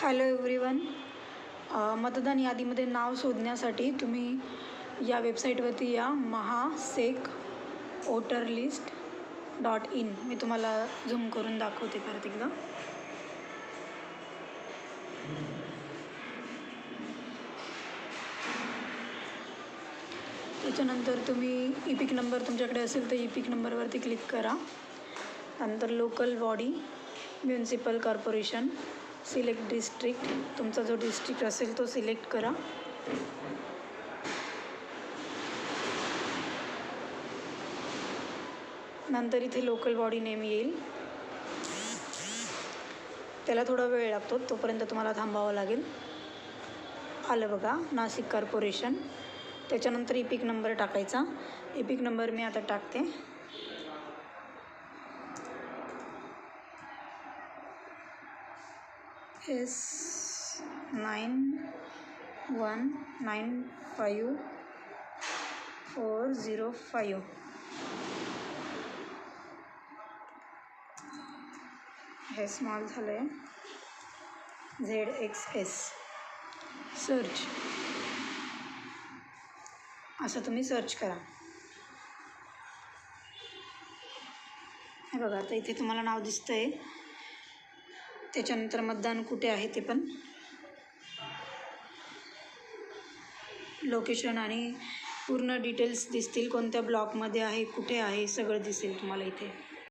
Hello everyone मतदान यादीमध्ये नाव शोधण्यासाठी तुम्ही या वेबसाईटवरती या. Mahasec voter list dot in मी तुम्हाला झूम करून दाखवते परत एकदा. त्याच्यानंतर तुम्ही ई पिक नंबर तुमच्याकडे असेल तर ई पिक नंबरवरती क्लिक करा. नंतर local body municipal corporation select district. तुमचा जो डिस्ट्रिक्ट असेल तो सिलेक्ट करा. नंतर इथे लोकल बॉडी नेम येईल. त्याला थोडा वेळ लागतो तोपर्यंत तुम्हाला थांबावं लागेल. आलं बघा नाशिक कॉर्पोरेशन त्याच्यानंतर ई पिक नंबर टाकायचा. ई पिक नंबर मी आता टाकते. S nine one nine five four zero five हे स्मॉल झालं आहे झेड एक्स एस सर्च असं तुम्ही सर्च करा. हे बघा आता इथे तुम्हाला नाव दिसतं आहे त्याच्यानंतर मतदान कुठे आहे ते पण. लोकेशन आणि पूर्ण डिटेल्स दिसतील. कोणत्या ब्लॉकमध्ये आहे कुठे आहे सगळं दिसेल तुम्हाला इथे.